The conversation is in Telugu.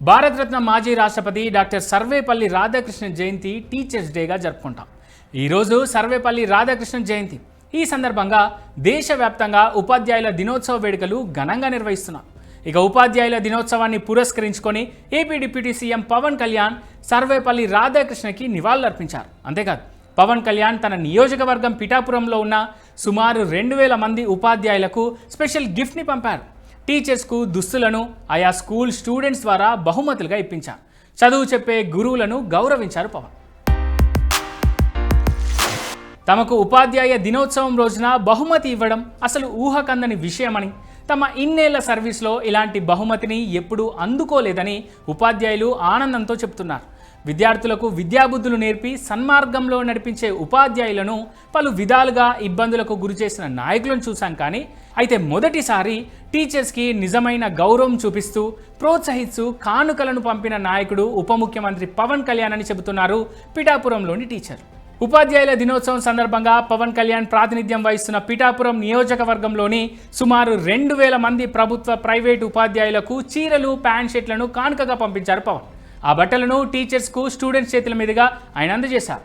భారతరత్న మాజీ రాష్ట్రపతి డాక్టర్ సర్వేపల్లి రాధాకృష్ణ జయంతి టీచర్స్ డేగా జరుపుకుంటాం. ఈరోజు సర్వేపల్లి రాధాకృష్ణ జయంతి. ఈ సందర్భంగా దేశవ్యాప్తంగా ఉపాధ్యాయుల దినోత్సవ వేడుకలు ఘనంగా నిర్వహిస్తున్నారు ఇక ఉపాధ్యాయుల దినోత్సవాన్ని పురస్కరించుకొని AP deputy CM Pawan Kalyan Sarvepalli రాధాకృష్ణకి నివాళులర్పించారు. అంతేకాదు పవన్ కళ్యాణ్ తన నియోజకవర్గం పిఠాపురంలో ఉన్న సుమారు రెండు వేల మంది ఉపాధ్యాయులకు స్పెషల్ గిఫ్ట్ని పంపారు. టీచర్స్కు దుస్తులను ఆయా స్కూల్ స్టూడెంట్స్ ద్వారా బహుమతులుగా ఇప్పించారు. చదువు చెప్పే గురువులను గౌరవించారు పవన్. తమకు ఉపాధ్యాయ దినోత్సవం రోజున బహుమతి ఇవ్వడం అసలు ఊహకందని విషయమని తమ ఇన్నేళ్ళ సర్వీస్లో ఇలాంటి బహుమతిని ఎప్పుడూ అందుకోలేదని ఉపాధ్యాయులు ఆనందంతో చెబుతున్నారు. విద్యార్థులకు విద్యాబుద్ధులు నేర్పి సన్మార్గంలో నడిపించే ఉపాధ్యాయులను పలు విధాలుగా ఇబ్బందులకు గురిచేసిన నాయకులను చూశాం కానీ అయితే మొదటిసారి టీచర్స్కి నిజమైన గౌరవం చూపిస్తూ ప్రోత్సహిస్తూ కానుకలను పంపిన నాయకుడు ఉప ముఖ్యమంత్రి పవన్ కళ్యాణ్ అని చెబుతున్నారు పిఠాపురంలోని టీచర్. ఉపాధ్యాయుల దినోత్సవం సందర్భంగా పవన్ కళ్యాణ్ ప్రాతినిధ్యం వహిస్తున్న పిఠాపురం నియోజకవర్గంలోని సుమారు రెండు వేల మంది ప్రభుత్వ ప్రైవేటు ఉపాధ్యాయులకు చీరలు ప్యాంట్ షర్ట్లను కానుకగా పంపించారు పవన్. ఆ బట్టలను టీచర్స్కు స్టూడెంట్స్ చేతుల మీదుగా ఆయన అందజేశారు.